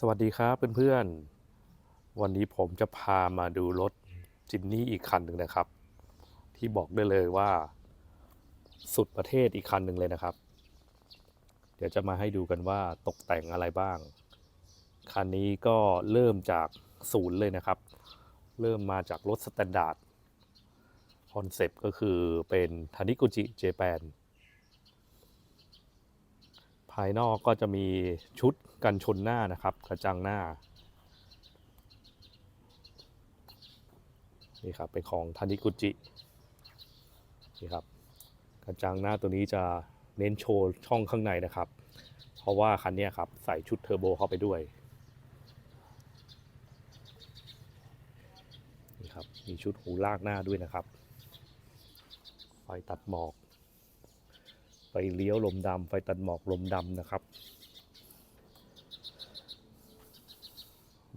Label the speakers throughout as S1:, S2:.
S1: สวัสดีครับเพื่อนๆ วันนี้ผมจะพามาดูรถจินนี่อีกคันหนึ่งนะครับ ที่บอกได้เลยว่า สุดประเทศอีกคันหนึ่งเลยนะครับ เดี๋ยวจะมาให้ดูกันว่าตกแต่งอะไรบ้าง คันนี้ก็เริ่มจากศูนย์เลยนะครับ เริ่มมาจากรถสแตนดาร์ดคอนเซปต์ก็คือเป็นทานิกุจิเจแปนายนอกก็จะมีชุดกันชนหน้านะครับ กระจังหน้า นี่ครับเป็นของทานิกุจิ นี่ครับ กระจังหน้าตัวนี้จะเน้นโชว์ช่องข้างในนะครับ เพราะว่าคันนี้ครับใส่ชุดเทอร์โบเข้าไปด้วยนี่ครับมีชุดหูลากหน้าด้วยนะครับไฟตัดหมอก ไฟเลี้ยวลมดำไฟตัดหมอกลมดำนะครับ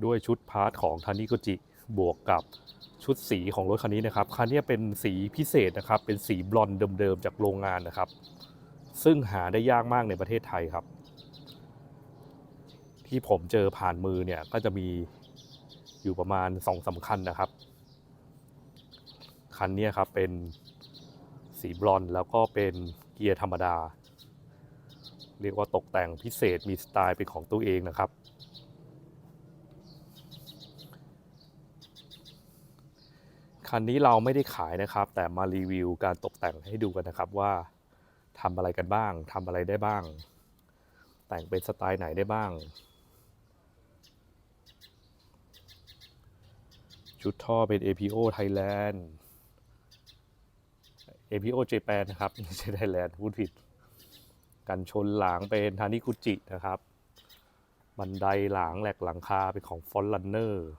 S1: ด้วยชุดพาร์ทของทานิโกจิบวกกับชุดสีของรถคันนี้นะครับ คันนี้เป็นสีพิเศษนะครับ เป็นสีบลอนด์เดิมๆจากโรงงานนะครับ ซึ่งหาได้ยากมากในประเทศไทยครับ ที่ผมเจอผ่านมือเนี่ยก็จะมีอยู่ประมาณสองสำคัญนะครับ คันนี้ครับเป็นสีบลอนด์แล้วก็เป็น กียร์ธรรมดา เรียกว่าตกแต่งพิเศษมีสไตล์เป็นของตัวเองนะครับ คันนี้เราไม่ได้ขายนะครับ แต่มารีวิวการตกแต่งให้ดูกันนะครับว่าทำอะไรกันบ้างทำอะไรได้บ้าง แต่งเป็นสไตล์ไหนได้บ้าง ชุดท่อเป็น APO Thailand APO Japan นะครับไม่ใช่ Thailand พูดผิด กันชนหลังเป็นทานิกุจินะครับ บันไดหลังแหลกหลังคาเป็นของฟอนลันเนอร์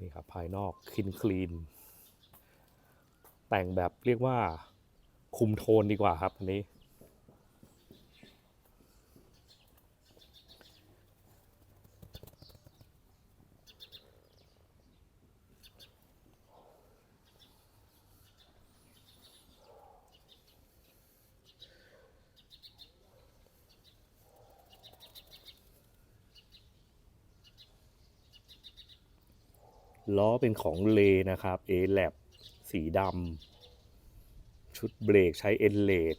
S1: นี่ครับภายนอกคินคลีน แต่งแบบเรียกว่าคุมโทนดีกว่าครับอันนี้ ล้อเป็นของเลนะครับ A l a b สีดำชุดเบรกใช้เอ็นเลด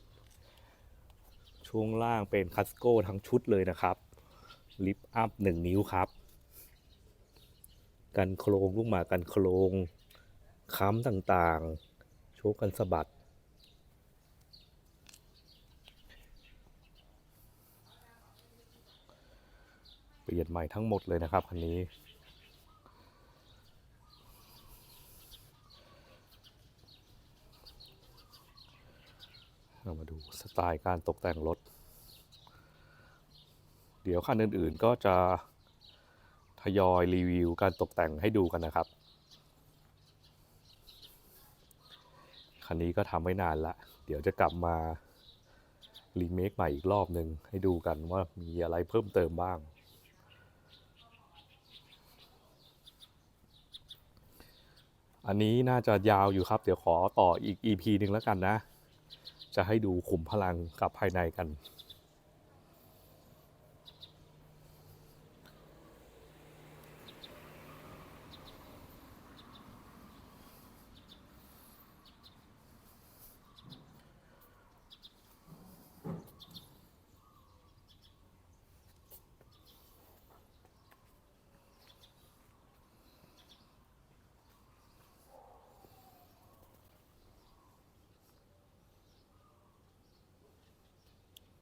S1: ช่วงล่างเป็นคัสโก้ทั้งชุดเลยนะครับ ลิฟต์อัพหนึ่งนิ้วครับ กันโครงลูกหมากันโครงค้ำต่างๆ โชคกันสะบัด เปลี่ยนใหม่ทั้งหมดเลยนะครับคันนี้ เรามาดูสไตล์การตกแต่งรถ เดี๋ยวคันอื่นๆก็จะทยอยรีวิวการตกแต่งให้ดูกันนะครับ คันนี้ก็ทำไว้นานละ เดี๋ยวจะกลับมารีเมคใหม่อีกรอบหนึ่งให้ดูกันว่ามีอะไรเพิ่มเติมบ้าง อันนี้น่าจะยาวอยู่ครับ เดี๋ยวขอต่ออีก EP หนึ่งแล้วกันนะ จะให้ดูขุมพลังกับภายในกัน